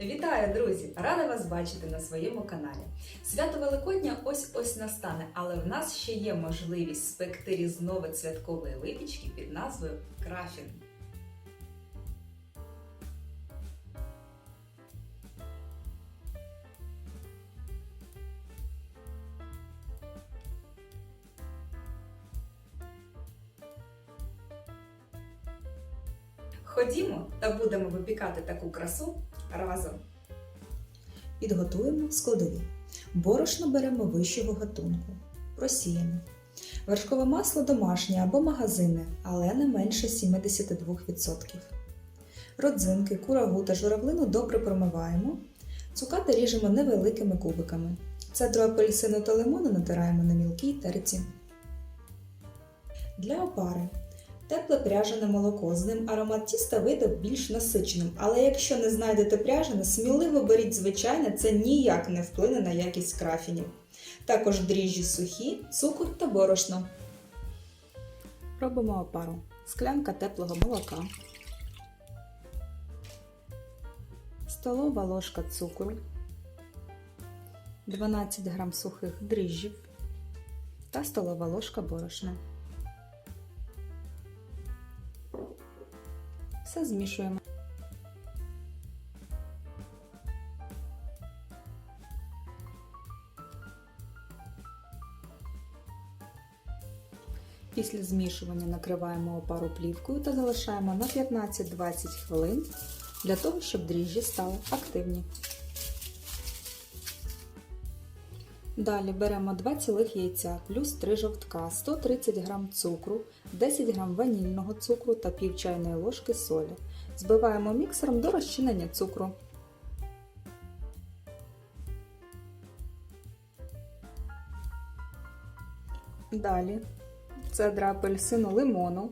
Вітаю, друзі! Рада вас бачити на своєму каналі. Свято Великодня ось ось настане, але в нас ще є можливість спекти різновид святкової випічки під назвою крафін. Ходімо та будемо випікати таку красу разом. Підготуємо складові. Борошно беремо вищого гатунку. Просіяне. Вершкове масло домашнє або магазинне, але не менше 72%. Родзинки, курагу та журавлину добре промиваємо. Цукати ріжемо невеликими кубиками. Цедру апельсину та лимону натираємо на мілкій терці. Для опари Тепле пряжене молоко. З ним аромат тіста вийде більш насиченим, але якщо не знайдете пряжене, сміливо беріть звичайне, це ніяк не вплине на якість крафінів. Також дріжджі сухі, цукор та борошно. Робимо опару. Склянка теплого молока. Столова ложка цукру. 12 г сухих дріжджів та столова ложка борошна. Все змішуємо. Після змішування накриваємо опару плівкою та залишаємо на 15-20 хвилин для того, щоб дріжджі стали активні. Далі беремо 2 цілих яйця плюс 3 жовтка, 130 г цукру, 10 г ванільного цукру та пів чайної ложки солі. Збиваємо міксером до розчинення цукру. Далі цедра апельсину лимону,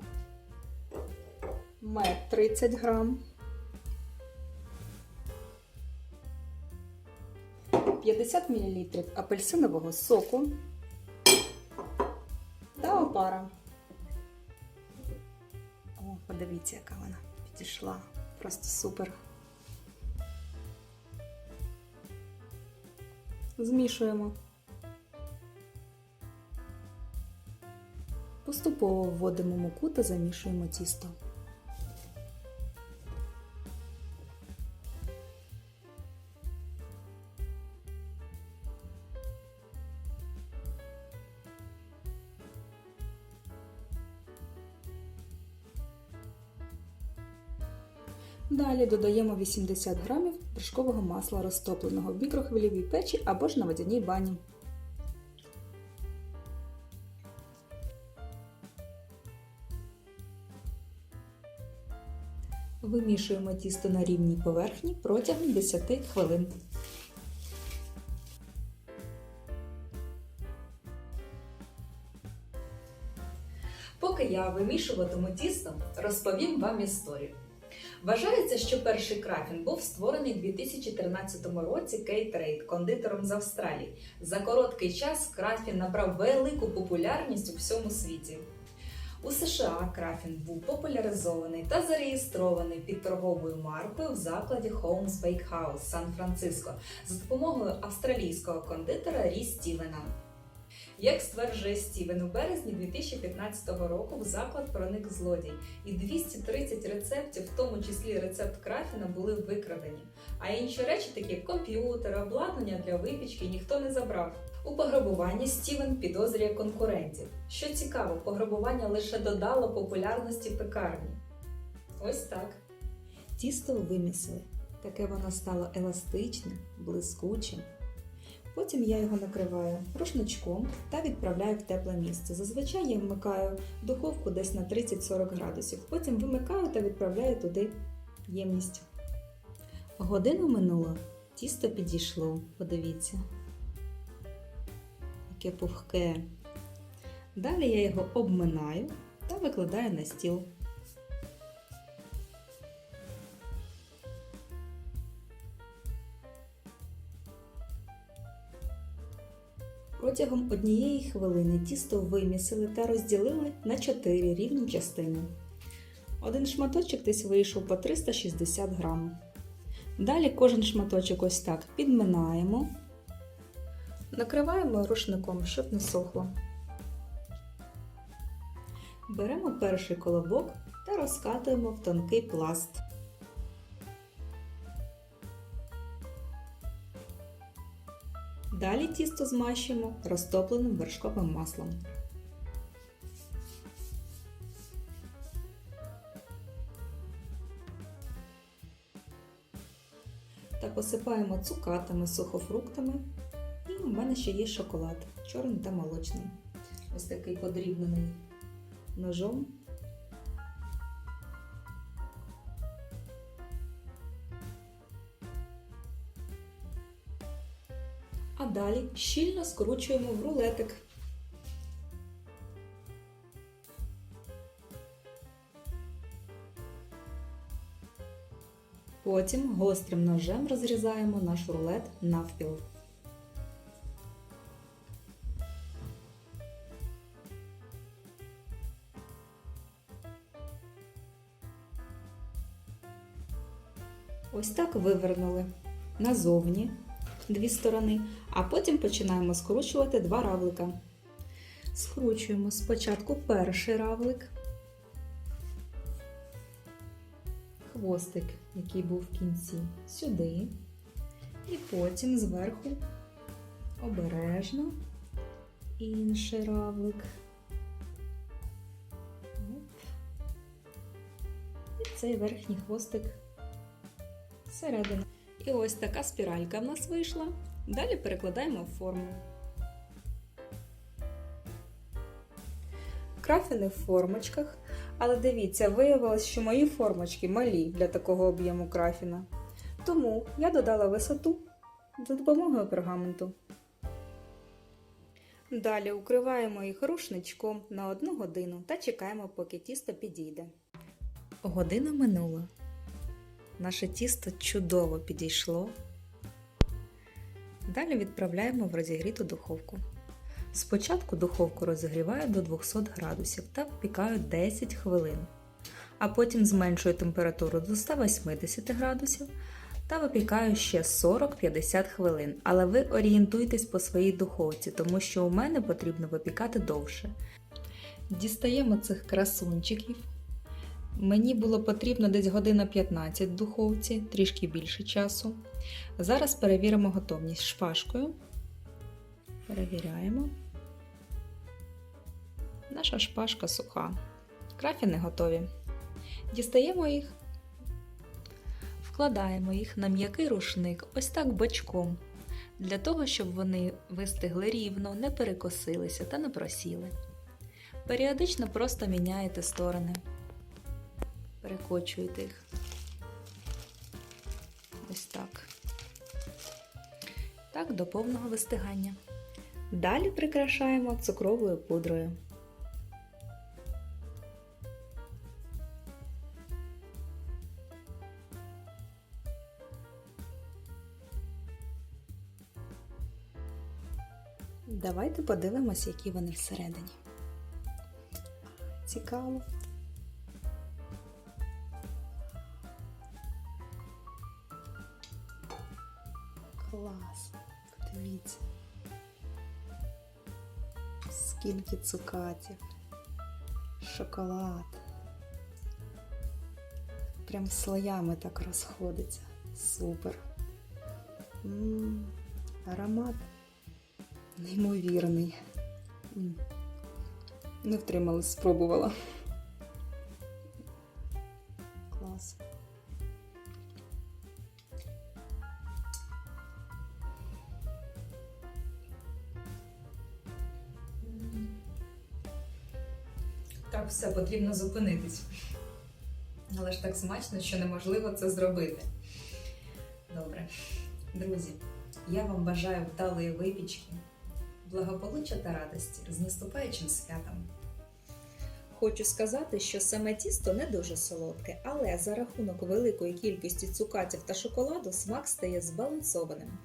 мед 30 грам, 50 мл апельсинового соку та опара. О, подивіться, яка вона підійшла. Просто супер. Змішуємо. Поступово вводимо муку та замішуємо тісто. Далі додаємо 80 грамів вершкового масла розтопленого в мікрохвильовій печі або ж на водяній бані. Вимішуємо тісто на рівній поверхні протягом 10 хвилин. Поки я вимішуватиму тісто, розповім вам історію. Вважається, що перший крафін був створений у 2013 році Кейт Рейд, кондитером з Австралії. За короткий час крафін набрав велику популярність у всьому світі. У США крафін був популяризований та зареєстрований під торговою маркою в закладі Holmes Bakehouse Сан-Франциско за допомогою австралійського кондитера Рі Стівена. Як стверджує Стівен, у березні 2015 року в заклад проник злодій, і 230 рецептів, в тому числі рецепт крафіна, були викрадені. А інші речі, такі як комп'ютер, обладнання для випічки, ніхто не забрав. У пограбуванні Стівен підозрює конкурентів. Що цікаво, пограбування лише додало популярності пекарні. Ось так. Тісто вимісили. Таке воно стало еластичним, блискучим. Потім я його накриваю рушничком та відправляю в тепле місце. Зазвичай я вмикаю духовку десь на 30-40 градусів. Потім вимикаю та відправляю туди ємність. Годину минуло, тісто підійшло, подивіться. Яке пухке. Далі я його обминаю та викладаю на стіл. Протягом однієї хвилини тісто вимісили та розділили на 4 рівні частини. Один шматочок десь вийшов по 360 грамів. Далі кожен шматочок ось так підминаємо, накриваємо рушником, щоб не сохло. Беремо перший колобок та розкатуємо в тонкий пласт. Далі тісто змащуємо розтопленим вершковим маслом. Та посипаємо цукатами, сухофруктами. І у мене ще є шоколад, чорний та молочний. Ось такий подрібнений ножом. Щільно скручуємо в рулетик. Потім гострим ножем розрізаємо наш рулет навпіл. Ось так вивернули назовні дві сторони, а потім починаємо скручувати два равлика. Скручуємо спочатку перший равлик, хвостик, який був в кінці, сюди, і потім зверху обережно інший равлик. І цей верхній хвостик всередину. І ось така спіралька в нас вийшла. Далі перекладаємо в форму. Крафіни в формочках. Але дивіться, виявилось, що мої формочки малі для такого об'єму крафіна. Тому я додала висоту за допомогою пергаменту. Далі укриваємо їх рушничком на одну годину та чекаємо, поки тісто підійде. Година минула. Наше тісто чудово підійшло. Далі відправляємо в розігріту духовку. Спочатку духовку розігріваю до 200 градусів та впікаю 10 хвилин, а потім зменшую температуру до 180 градусів та випікаю ще 40-50 хвилин. Але ви орієнтуйтесь по своїй духовці, тому що у мене потрібно випікати довше. Дістаємо цих красунчиків. Мені було потрібно десь година 15 в духовці, трішки більше часу. Зараз перевіримо готовність шпажкою. Перевіряємо. Наша шпажка суха. Крафіни готові. Дістаємо їх, вкладаємо їх на м'який рушник, ось так бочком, для того, щоб вони вистигли рівно, не перекосилися та не просіли. Періодично просто міняєте сторони перекочуєте їх. Ось так. Так, до повного вистигання. Далі прикрашаємо цукровою пудрою. Давайте подивимось, які вони всередині. Цікаво. Клас. Подивіться. Скільки цукатів. Шоколад. Прям слоями так розходиться. Супер. М-м, аромат неймовірний. М. Не втрималась, спробувала. Так, все, потрібно зупинитись. Але ж так смачно, що неможливо це зробити. Добре. Друзі, я вам бажаю вдалої випічки, благополуччя та радості з наступаючим святом. Хочу сказати, що саме тісто не дуже солодке, але за рахунок великої кількості цукатів та шоколаду смак стає збалансованим.